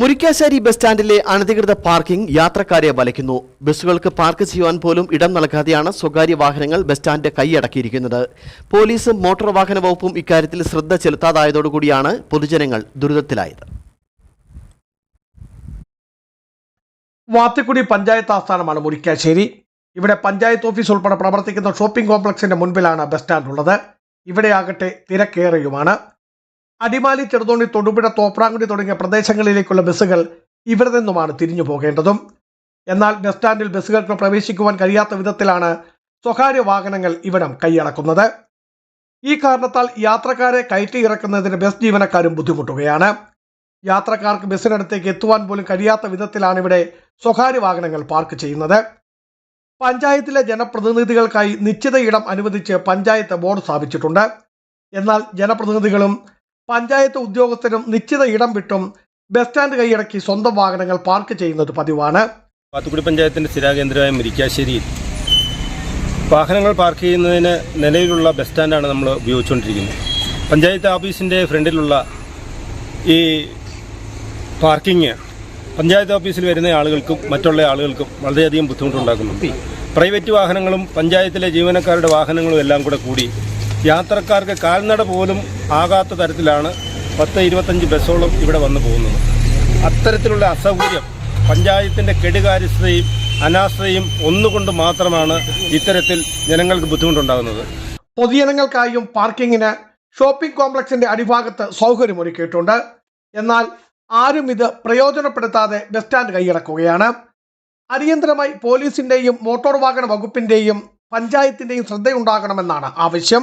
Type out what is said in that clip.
Murickassery bus സ്റ്റാൻഡിലെ അനധികൃത parking യാത്രക്കാരെ വലയ്ക്കുന്നു. ബസ്സുകൾക്ക് park ചെയ്യുവാൻ പോലും ഇടം നൽകാതെയാണ് സ്വകാര്യ വാഹനങ്ങൾ ബസ് സ്റ്റാൻഡ് കൈയടക്കിയിരിക്കുന്നത്. പോലീസും മോട്ടോർ വാഹന വകുപ്പും ഇക്കാര്യത്തിൽ ശ്രദ്ധ ചെലുത്താതായതോടുകൂടിയാണ് പൊതുജനങ്ങൾ ദുരിതത്തിലായത്. വാത്തിക്കുടി പഞ്ചായത്ത് ആസ്ഥാനമാണ് മുരിക്കാശ്ശേരി. ഇവിടെ പഞ്ചായത്ത് ഓഫീസ് ഉൾപ്പെടെ പ്രവർത്തിക്കുന്ന ഷോപ്പിംഗ് കോംപ്ലക്സിന്റെ മുൻപിലാണ് ബസ് സ്റ്റാൻഡ് ഉള്ളത്. ഇവിടെയാകട്ടെ തിരക്കേറെയുമാണ്. അടിമാലി ചെറുതോണി തൊടുപുഴ തോപ്രാങ്കുടി തുടങ്ങിയ പ്രദേശങ്ങളിലേക്കുള്ള ബസ്സുകൾ ഇവിടെ നിന്നുമാണ് തിരിഞ്ഞു പോകേണ്ടതും. എന്നാൽ ബസ് സ്റ്റാൻഡിൽ ബസ്സുകൾക്ക് പ്രവേശിക്കുവാൻ കഴിയാത്ത വിധത്തിലാണ് സ്വകാര്യ വാഹനങ്ങൾ ഇവിടം കൈയടക്കുന്നത്. ഈ കാരണത്താൽ യാത്രക്കാരെ കയറ്റി ഇറക്കുന്നതിന് ബസ് ജീവനക്കാരും ബുദ്ധിമുട്ടുകയാണ്. യാത്രക്കാർക്ക് ബസ്സിനടുത്തേക്ക് എത്തുവാൻ പോലും കഴിയാത്ത വിധത്തിലാണ് ഇവിടെ സ്വകാര്യ വാഹനങ്ങൾ പാർക്ക് ചെയ്യുന്നത്. പഞ്ചായത്തിലെ ജനപ്രതിനിധികൾക്കായി നിശ്ചിത ഇടം അനുവദിച്ച് പഞ്ചായത്ത് ബോർഡ് സ്ഥാപിച്ചിട്ടുണ്ട്. എന്നാൽ ജനപ്രതിനിധികളും പഞ്ചായത്ത് ഉദ്യോഗസ്ഥരും നിശ്ചിത ഇടം വിട്ടും ബസ് സ്റ്റാൻഡ് കൈയടക്കി സ്വന്തം വാഹനങ്ങൾ പാർക്ക് ചെയ്യുന്നത് പതിവാണ്. പാത്തുക്കുടി പഞ്ചായത്തിന്റെ സ്ഥിരാകേന്ദ്രമായ മുരിക്കാശ്ശേരിയിൽ വാഹനങ്ങൾ പാർക്ക് ചെയ്യുന്നതിന് നിലവിലുള്ള ബസ് സ്റ്റാൻഡാണ് നമ്മൾ ഉപയോഗിച്ചുകൊണ്ടിരിക്കുന്നത്. പഞ്ചായത്ത് ഓഫീസിന്റെ ഫ്രണ്ടിലുള്ള ഈ പാർക്കിങ് പഞ്ചായത്ത് ഓഫീസിൽ വരുന്ന ആളുകൾക്കും മറ്റുള്ള ആളുകൾക്കും വളരെയധികം ബുദ്ധിമുട്ടുണ്ടാക്കുന്നുണ്ട്. പ്രൈവറ്റ് വാഹനങ്ങളും പഞ്ചായത്തിലെ ജീവനക്കാരുടെ വാഹനങ്ങളും എല്ലാം കൂടെ കൂടി യാത്രക്കാർക്ക് കാൽനട പോലും ആകാത്ത തരത്തിലാണ് പത്ത് ഇരുപത്തഞ്ച് ബസ്സോളം ഇവിടെ വന്നു പോകുന്നത്. അത്തരത്തിലുള്ള അസൗകര്യം പഞ്ചായത്തിന്റെ കെടുകാര്യസ്ഥതയും അനാസ്ഥയും ഒന്നുകൊണ്ട് മാത്രമാണ് ഇത്തരത്തിൽ ജനങ്ങൾക്ക് ബുദ്ധിമുട്ടുണ്ടാകുന്നത്. പൊതുജനങ്ങൾക്കായും പാർക്കിങ്ങിന് ഷോപ്പിംഗ് കോംപ്ലക്സിന്റെ അടിഭാഗത്ത് സൗകര്യമൊരുക്കിയിട്ടുണ്ട് എന്നാൽ ആരും ഇത് പ്രയോജനപ്പെടുത്താതെ ബസ് സ്റ്റാൻഡ് കൈയടക്കുകയാണ്. അടിയന്തരമായി പോലീസിന്റെയും മോട്ടോർ വാഹന വകുപ്പിന്റെയും പഞ്ചായത്തിന്റെയും ശ്രദ്ധയുണ്ടാകണമെന്നാണ് ആവശ്യം.